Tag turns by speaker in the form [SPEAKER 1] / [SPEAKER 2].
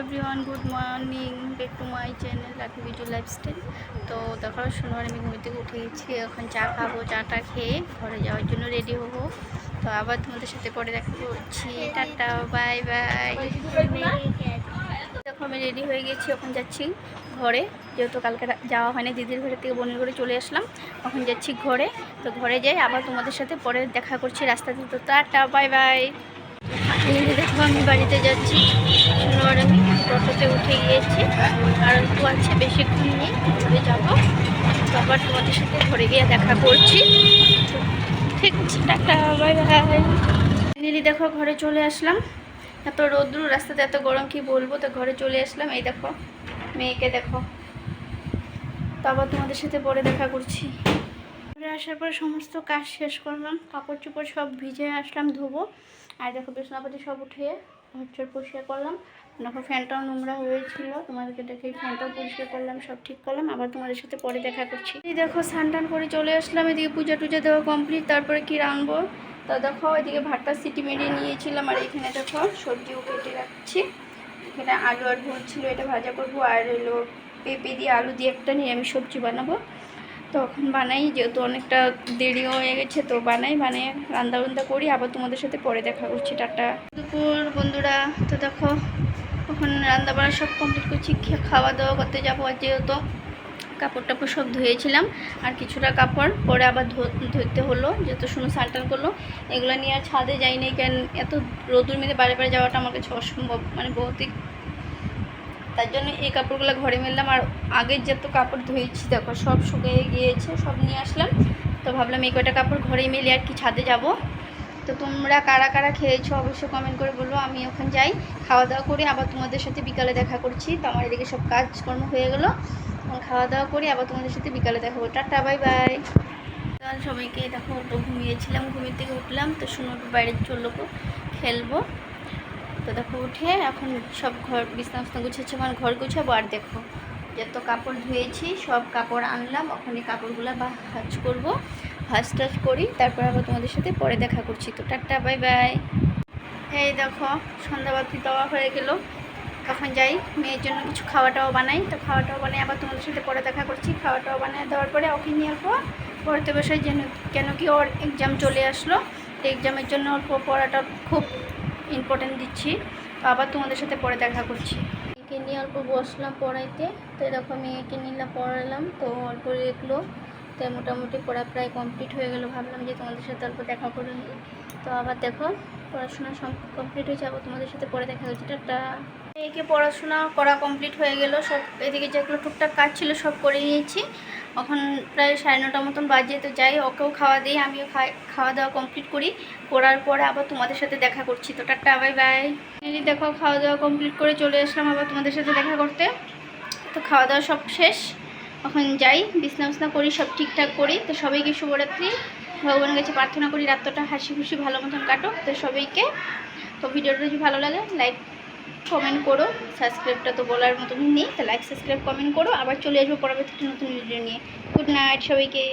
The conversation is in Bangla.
[SPEAKER 1] Everyone good morning back to my channel Lucky video lifestyle তো দেখো, শনিবার আমি ঘুম থেকে উঠে গেছি এখন চা খাব চাটা খেয়ে ঘরে যাওয়ার জন্য রেডি হব। তো আবার তোমাদের সাথে পরে দেখা করছি। টাটা বাই বাই দেখো, আমি রেডি হয়ে গেছি, এখন যাচ্ছি ঘরে। যেহেতু কালকে যাওয়া হয়নি, দিদির ঘরে থেকে বোনের ঘরে চলে আসলাম। এখন যাচ্ছি ঘরে। তো ঘরে যাই, আবার তোমাদের সাথে পরে দেখা করছি রাস্তাতে তো টাটা বাই বাই আমি বাড়িতে যাচ্ছি। শনিবার আমি টোটোতে উঠে গিয়েছি। আর একটু আছে, বেশিক্ষণ নেই, ঘরে যাব। তো আবার তোমাদের সাথে ঘরে গিয়ে দেখা করছি। ঠিক আছে, টাটা, বাই বাই। ফাইনালি দেখো, ঘরে চলে আসলাম। এত রৌদ্র, রাস্তাতে এত গরম, কি বলব? তো ঘরে চলে আসলাম। এই দেখো, মেয়েকে দেখো। তো আবার তোমাদের সাথে পরে দেখা করছি। ঘরে আসার পর সমস্ত কাজ শেষ করলাম। কাপড় চোপড় সব ভিজে আসলাম ধোবো। আর দেখো বিছনাপাতি সব উঠিয়ে ঘর পরিষ্কার করলাম। দেখো ফ্যানটাও নোংরা হয়েছিল। তোমাদেরকে দেখে ফ্যানটাও পরিষ্কার করলাম, সব ঠিক করলাম। আবার তোমাদের সাথে পরে দেখা করছি। এই দেখো স্নান করে চলে আসলাম। এদিকে পূজা টুজা দেওয়া কমপ্লিট তারপরে কি রানবো তো দেখো, এদিকে ভাতটা সিটি মেরিয়ে নিয়েছিলাম। আর এখানে দেখো সবজিও কেটে রাখছি। এখানে আলু আর ভুল ছিল, এটা ভাজা করব। আর হলো পেঁপে দিয়ে আলু দিয়ে একটা নিরামিষ সবজি বানাবো। তখন বানাই, যেহেতু অনেকটা দেরিও হয়ে গেছে তো বানাই, বানিয়ে রান্না বান্না করি। আবার তোমাদের সাথে পরে দেখা করছি। টাটা। দুপুর বন্ধুরা, তো দেখো ওখানে রান্না বান্না সব কমপ্লিট করছি। খাওয়া দাওয়া করতে যাব আর যেহেতু। কাপড় টাপড় সব ধুয়েছিলাম। আর কিছুটা কাপড় পরে আবার ধুতে হলো, যেহেতু শুনো সানটান করল। এগুলো নিয়ে আর ছাদে যাইনি কেন? এত রোদুর মেঝে বারে বারে যাওয়াটা আমার কাছে অসম্ভব। মানে বহুতই তার জন্য এই কাপড়গুলো ঘরে মেললাম। আর আগের যত কাপড় ধুয়েছি, দেখো, সব শুকিয়ে গিয়েছে, সব নিয়ে আসলাম। তো ভাবলাম এই কয়টা কাপড় ঘরেই মেলে আর কি ছাদে যাব। তো তোমরা কারা কারা খেয়েছো অবশ্যই কমেন্ট করে বলো, আমি ওখানে যাই। খাওয়া দাওয়া করে আবার তোমাদের সাথে বিকালে দেখা করছি। তো আমার এদিকে সব কাজকর্ম হয়ে গেলো। খাওয়া দাওয়া করি, আবার তোমাদের সাথে বিকালে দেখা করব টাটা, বাই বাই। কাল সবাইকে, দেখো ঘুমিয়েছিলাম ঘুমিয়ে থেকে উঠলাম। তো শুনো বাইরে চলল খেলব। তো দেখো, উঠে এখন সব ঘর বিছনা বিছনা গুছাচ্ছি আমার ঘর গুছাবো। আর দেখো, যত কাপড় ধুয়েছি, সব কাপড় আনলাম। ওখানে কাপড়গুলো বা ভাজ করব, ভাজ টাজ করি। তারপর আবার তোমাদের সাথে পরে দেখা করছি। তো টাটা, বাই বাই। এই দেখো, সন্ধ্যাবাতি দেওয়া হয়ে গেল। তখন যাই, মেয়ের জন্য কিছু খাওয়াটাও বানাই। তো খাওয়াটাও বানাই আবার তোমাদের সাথে পরে দেখা করছি। খাওয়াটাও বানাই দেওয়ার পরে ওকে নিয়ে আসব। পড়তে বসে যেন কেন কি ওর এক্সাম চলে আসলো। এক্সামের জন্য অল্প পড়াটা খুব ইম্পর্টেন্ট দিচ্ছি। তো আবার তোমাদের সাথে পরে দেখা করছি। একে নিয়ে অল্প বসলাম পড়াইতে, তো এরকম মেয়েকে নিলাম পড়ালাম, তো অল্প লিখলো তো মোটামুটি পড়া প্রায় কমপ্লিট হয়ে গেলো। ভাবলাম যে তোমাদের সাথে অল্প দেখা করে নিই। তো আবার দেখো, পড়াশোনা কমপ্লিট হয়ে যাব। তোমাদের সাথে পরে দেখা হচ্ছে। টাটা। মেয়েকে পড়াশোনা করা কমপ্লিট হয়ে গেল। সব এদিকে যেগুলো টুকটাক কাজ ছিল সব করে নিয়েছি। এখন প্রায় সাড়ে নটার মতন বাজে। তো যাই ওকেও খাওয়া দিই। আমিও খাওয়া দাওয়া কমপ্লিট করি। করার পরে আবার তোমাদের সাথে দেখা করছি। তো টাটা, বাই বাই। দেখো, খাওয়া দাওয়া কমপ্লিট করে চলে আসলাম। আবার তোমাদের সাথে দেখা করতে। তো খাওয়া দাওয়া সব শেষ। এখন যাই, বিছনা বিছনা করি, সব ঠিকঠাক করি। তো সবাইকে শুভরাত্রি। ভগবানের কাছে প্রার্থনা করি রাত্রটা হাসি খুশি ভালো মতন কাটো তো সবাইকে, তো ভিডিওটা যদি ভালো লাগে লাইক কমেন্ট করো। সাবস্ক্রাইবটা তো বলার মতন নেই, তো লাইক সাবস্ক্রাইব কমেন্ট করো। আবার চলে আসব পরবর্তী নতুন ভিডিও নিয়ে। গুড নাইট সবাইকে।